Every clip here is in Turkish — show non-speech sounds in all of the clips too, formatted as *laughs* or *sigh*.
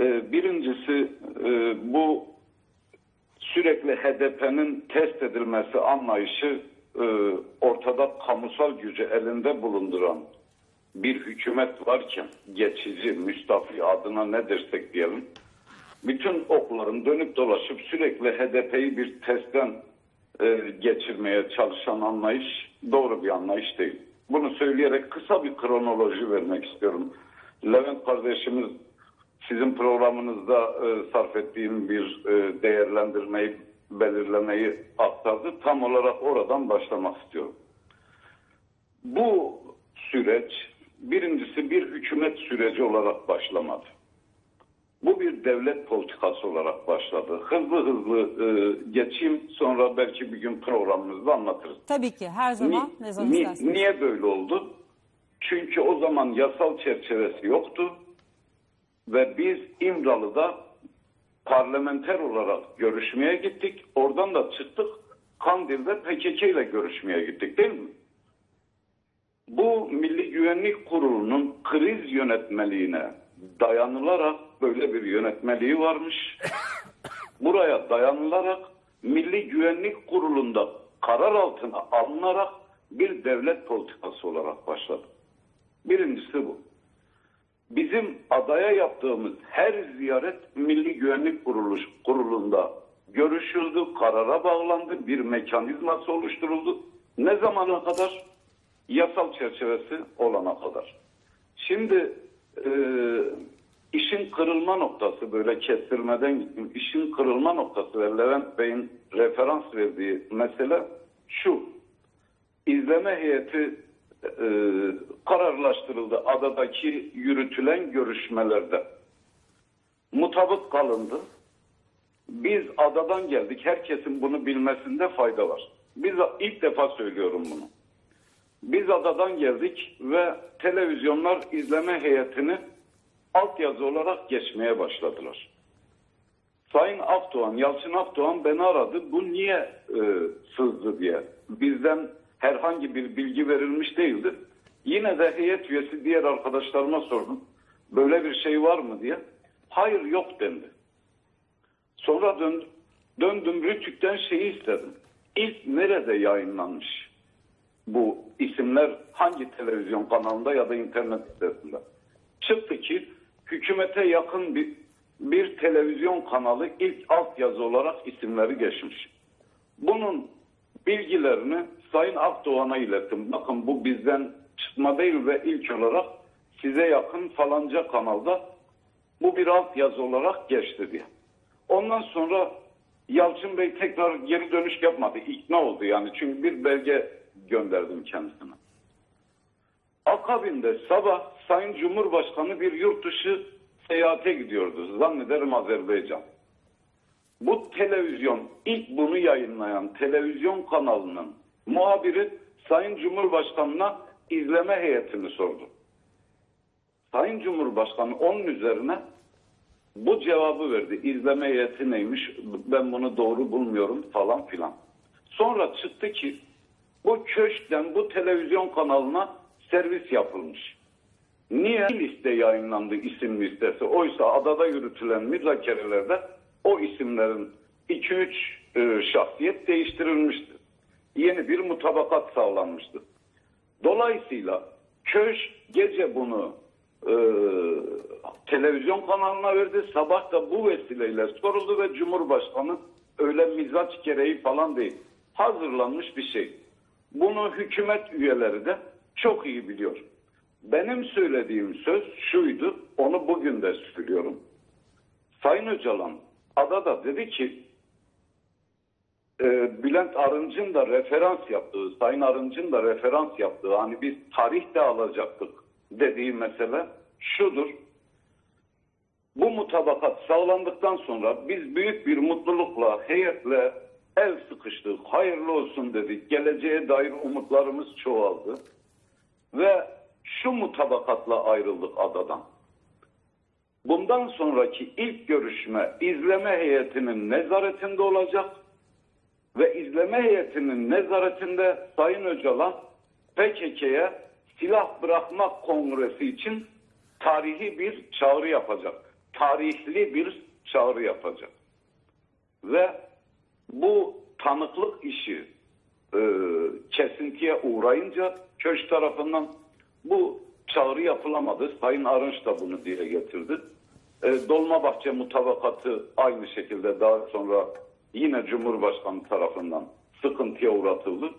Ee, birincisi e, bu sürekli HDP'nin test edilmesi anlayışı e, ortada kamusal gücü elinde bulunduran bir hükümet varken geçici, müstafi adına ne dersek diyelim bütün okların dönüp dolaşıp sürekli HDP'yi bir testten e, geçirmeye çalışan anlayış doğru bir anlayış değil. Bunu söyleyerek kısa bir kronoloji vermek istiyorum. Levent kardeşimiz sizin programınızda e, sarf ettiğim bir e, değerlendirmeyi, belirlemeyi aktardı. Tam olarak oradan başlamak istiyorum. Bu süreç birincisi bir hükümet süreci olarak başlamadı. Bu bir devlet politikası olarak başladı. Hızlı hızlı e, geçeyim sonra belki bir gün programımızda anlatırız. Tabii ki her zaman Ni- ne zaman ni- niye böyle oldu? Çünkü o zaman yasal çerçevesi yoktu ve biz İmralı'da parlamenter olarak görüşmeye gittik. Oradan da çıktık. Kandil'de PKK ile görüşmeye gittik değil mi? Bu Milli Güvenlik Kurulu'nun kriz yönetmeliğine dayanılarak böyle bir yönetmeliği varmış. *laughs* Buraya dayanılarak Milli Güvenlik Kurulu'nda karar altına alınarak bir devlet politikası olarak başladı. Birincisi bu. Bizim adaya yaptığımız her ziyaret Milli Güvenlik Kurulu, Kurulu'nda görüşüldü, karara bağlandı, bir mekanizması oluşturuldu. Ne zamana kadar? Yasal çerçevesi olana kadar. Şimdi e, işin kırılma noktası böyle kestirmeden gittim. İşin kırılma noktası ve Levent Bey'in referans verdiği mesele şu. İzleme heyeti e, kararlaştırıldı adadaki yürütülen görüşmelerde. Mutabık kalındı. Biz adadan geldik. Herkesin bunu bilmesinde fayda var. Biz ilk defa söylüyorum bunu. Biz adadan geldik ve televizyonlar izleme heyetini altyazı olarak geçmeye başladılar. Sayın Akdoğan, Yalçın Akdoğan beni aradı. Bu niye e, sızdı diye. Bizden herhangi bir bilgi verilmiş değildi. Yine de heyet üyesi diğer arkadaşlarıma sordum. Böyle bir şey var mı diye. Hayır yok dendi. Sonra döndüm, döndüm Rütük'ten şeyi istedim. İlk nerede yayınlanmış? Bu isimler hangi televizyon kanalında ya da internet sitesinde? Çıktı ki hükümete yakın bir, bir televizyon kanalı ilk altyazı olarak isimleri geçmiş. Bunun bilgilerini Sayın Akdoğan'a ilettim. Bakın bu bizden çıkma değil ve ilk olarak size yakın falanca kanalda bu bir altyazı olarak geçti diye. Ondan sonra Yalçın Bey tekrar geri dönüş yapmadı. İkna oldu yani. Çünkü bir belge gönderdim kendisine. Akabinde sabah Sayın Cumhurbaşkanı bir yurt dışı seyahate gidiyordu. Zannederim Azerbaycan. Bu televizyon ilk bunu yayınlayan televizyon kanalının muhabiri Sayın Cumhurbaşkanı'na izleme heyetini sordu. Sayın Cumhurbaşkanı onun üzerine bu cevabı verdi. İzleme heyeti neymiş ben bunu doğru bulmuyorum falan filan. Sonra çıktı ki bu köşkten bu televizyon kanalına servis yapılmış. Niye liste yayınlandı isim listesi? Oysa adada yürütülen müzakerelerde o isimlerin 2-3 e, şahsiyet değiştirilmişti. Yeni bir mutabakat sağlanmıştı. Dolayısıyla köşk gece bunu e, televizyon kanalına verdi. Sabah da bu vesileyle soruldu ve Cumhurbaşkanı öyle mizaç gereği falan değil. Hazırlanmış bir şey. Bunu hükümet üyeleri de çok iyi biliyor. Benim söylediğim söz şuydu, onu bugün de söylüyorum. Sayın Öcalan adada dedi ki e, Bülent Arınç'ın da referans yaptığı, Sayın Arınç'ın da referans yaptığı hani biz tarih de alacaktık dediği mesele şudur. Bu mutabakat sağlandıktan sonra biz büyük bir mutlulukla heyetle el sıkıştık, hayırlı olsun dedik. Geleceğe dair umutlarımız çoğaldı. Ve şu mutabakatla ayrıldık adadan. Bundan sonraki ilk görüşme izleme heyetinin nezaretinde olacak ve izleme heyetinin nezaretinde Sayın Öcalan PKK'ye silah bırakmak kongresi için tarihi bir çağrı yapacak. tarihli bir çağrı yapacak. Ve bu tanıklık işi e, kesintiye uğrayınca köş tarafından bu çağrı yapılamadı. Sayın Arınç da bunu dile getirdi. E, Dolmabahçe mutabakatı aynı şekilde daha sonra yine Cumhurbaşkanı tarafından sıkıntıya uğratıldı.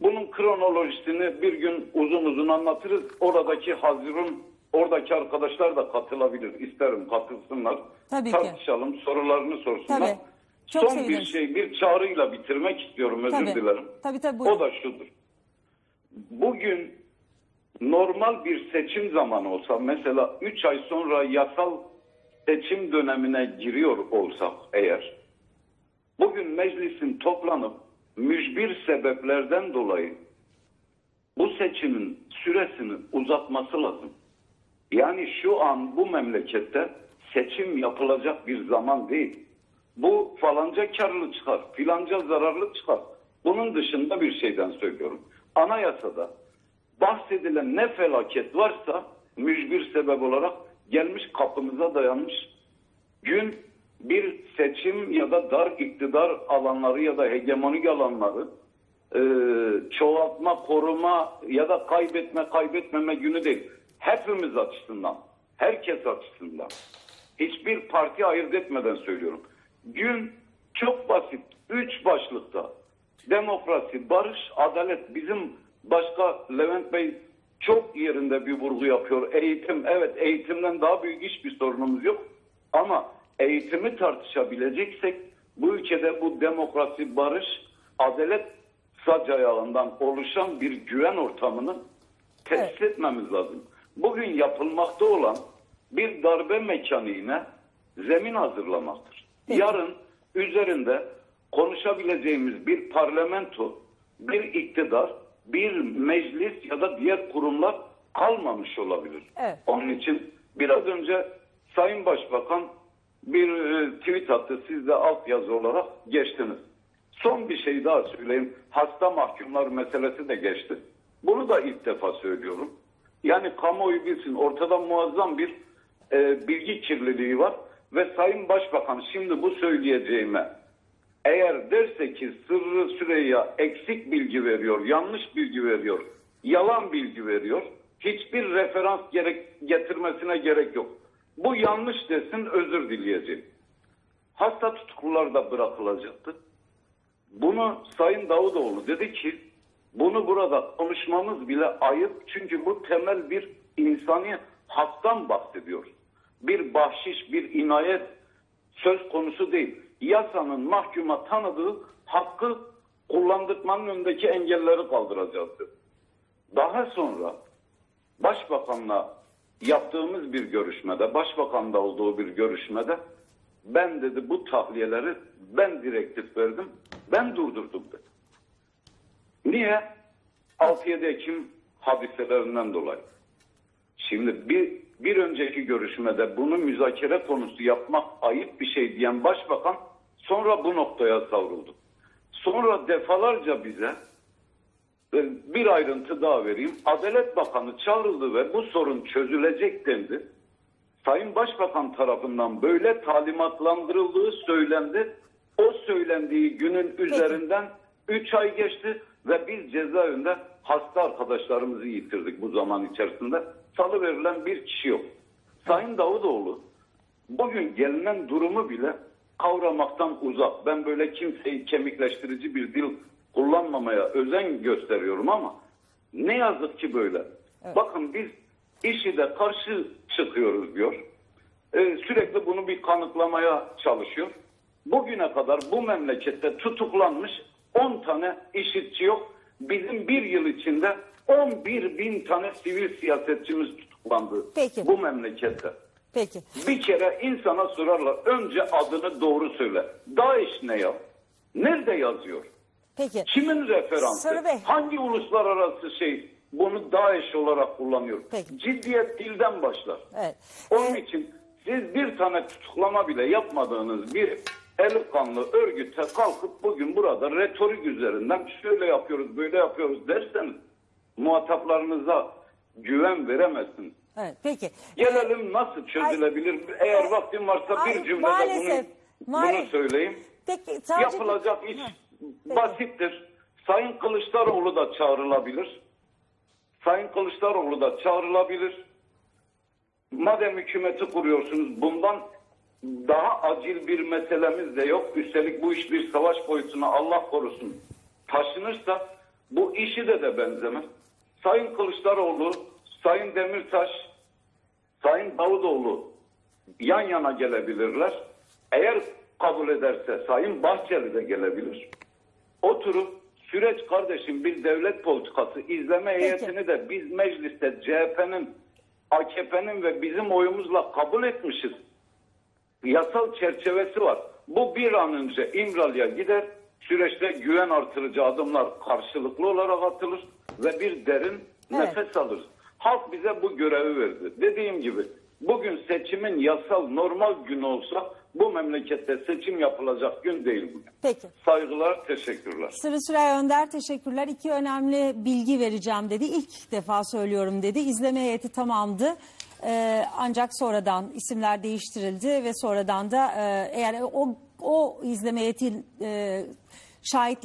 Bunun kronolojisini bir gün uzun uzun anlatırız. Oradaki Hazirun, oradaki arkadaşlar da katılabilir. İsterim katılsınlar. Tabii ki. Tartışalım, sorularını sorsunlar. Tabii. Çok Son bir seviniriz. şey, bir çağrıyla bitirmek istiyorum. Özür Tabii. dilerim. Tabii, tabii, buyurun. O da şudur. Bugün normal bir seçim zamanı olsa mesela 3 ay sonra yasal seçim dönemine giriyor olsak eğer bugün meclisin toplanıp mücbir sebeplerden dolayı bu seçimin süresini uzatması lazım. Yani şu an bu memlekette seçim yapılacak bir zaman değil. Bu falanca karlı çıkar, filanca zararlı çıkar. Bunun dışında bir şeyden söylüyorum. Anayasada bahsedilen ne felaket varsa mücbir sebep olarak gelmiş kapımıza dayanmış. Gün bir seçim ya da dar iktidar alanları ya da hegemonik alanları e, çoğaltma, koruma ya da kaybetme, kaybetmeme günü değil. Hepimiz açısından, herkes açısından. Hiçbir parti ayırt etmeden söylüyorum. Gün çok basit. Üç başlıkta. Demokrasi, barış, adalet. Bizim başka Levent Bey çok yerinde bir vurgu yapıyor. Eğitim, evet eğitimden daha büyük hiçbir sorunumuz yok. Ama eğitimi tartışabileceksek bu ülkede bu demokrasi, barış, adalet sac ayağından oluşan bir güven ortamını tesis etmemiz lazım. Bugün yapılmakta olan bir darbe mekaniğine zemin hazırlamaktır. Peki. Yarın üzerinde konuşabileceğimiz bir parlamento, bir iktidar, bir meclis ya da diğer kurumlar kalmamış olabilir. Evet. Onun için biraz önce Sayın Başbakan bir e, tweet attı. Siz de altyazı olarak geçtiniz. Son bir şey daha söyleyeyim. Hasta mahkumlar meselesi de geçti. Bunu da ilk defa söylüyorum. Yani kamuoyu bilsin ortada muazzam bir e, bilgi kirliliği var ve Sayın Başbakan şimdi bu söyleyeceğime eğer derse ki Sırrı Süreyya eksik bilgi veriyor, yanlış bilgi veriyor, yalan bilgi veriyor, hiçbir referans gerek, getirmesine gerek yok. Bu yanlış desin özür dileyecek. Hasta tutuklular da bırakılacaktı. Bunu Sayın Davutoğlu dedi ki bunu burada konuşmamız bile ayıp çünkü bu temel bir insani haktan bahsediyor. Bir bahşiş, bir inayet söz konusu değil. Yasanın mahkuma tanıdığı hakkı kullandırmanın önündeki engelleri kaldıracaktı. Daha sonra Başbakanla yaptığımız bir görüşmede, Başbakan'da olduğu bir görüşmede ben dedi bu tahliyeleri ben direktif verdim, ben durdurdum dedi. Niye? 6-7 Ekim hadiselerinden dolayı. Şimdi bir, bir önceki görüşmede bunu müzakere konusu yapmak ayıp bir şey diyen başbakan sonra bu noktaya savruldu. Sonra defalarca bize bir ayrıntı daha vereyim. Adalet Bakanı çağrıldı ve bu sorun çözülecek dendi. Sayın Başbakan tarafından böyle talimatlandırıldığı söylendi. O söylendiği günün üzerinden 3 ay geçti ve biz cezaevinde hasta arkadaşlarımızı yitirdik bu zaman içerisinde. Salı verilen bir kişi yok. Sayın Davutoğlu bugün gelinen durumu bile kavramaktan uzak. Ben böyle kimseyi kemikleştirici bir dil kullanmamaya özen gösteriyorum ama ne yazık ki böyle. Bakın biz işi de karşı çıkıyoruz diyor. Ee, sürekli bunu bir kanıtlamaya çalışıyor. Bugüne kadar bu memlekette tutuklanmış 10 tane işitçi yok. Bizim bir yıl içinde 11 bin tane sivil siyasetçimiz tutuklandı Peki. bu memlekette. Peki. Bir kere insana sorarlar önce adını doğru söyle. DAEŞ ne ya? Nerede yazıyor? Peki. Kimin referansı? Sarı Bey. Hangi uluslararası şey bunu DAEŞ olarak kullanıyor? Peki. Ciddiyet dilden başlar. Evet. Onun Ee, için siz bir tane tutuklama bile yapmadığınız bir el kanlı örgüte kalkıp bugün burada retorik üzerinden şöyle yapıyoruz böyle yapıyoruz derseniz muhataplarınıza güven veremezsiniz. Evet, peki. Gelelim nasıl çözülebilir? Eğer Ay- vaktim varsa Ay, bir cümlede maalesef, bunu, maalesef. bunu söyleyeyim. Peki, sadece... Yapılacak iş basittir. Sayın Kılıçdaroğlu da çağrılabilir. Sayın Kılıçdaroğlu da çağrılabilir. Madem hükümeti kuruyorsunuz bundan daha acil bir meselemiz de yok. Üstelik bu iş bir savaş boyutuna Allah korusun taşınırsa bu işi de de benzemez. Sayın Kılıçdaroğlu, Sayın Demirtaş, Sayın Davutoğlu yan yana gelebilirler. Eğer kabul ederse Sayın Bahçeli de gelebilir. Oturup süreç kardeşim bir devlet politikası izleme heyetini de biz mecliste CHP'nin, AKP'nin ve bizim oyumuzla kabul etmişiz. Yasal çerçevesi var. Bu bir an önce İmralı'ya gider. Süreçte güven artırıcı adımlar karşılıklı olarak atılır ve bir derin Evet. nefes alır. Halk bize bu görevi verdi. Dediğim gibi bugün seçimin yasal normal günü olsa bu memlekette seçim yapılacak gün değil bugün. Peki. Saygılar, teşekkürler. Sırrı Süreyya Önder teşekkürler. İki önemli bilgi vereceğim dedi. İlk defa söylüyorum dedi. İzleme heyeti tamamdı. Ee, ancak sonradan isimler değiştirildi ve sonradan da e, eğer o o izleme heyeti e, şahit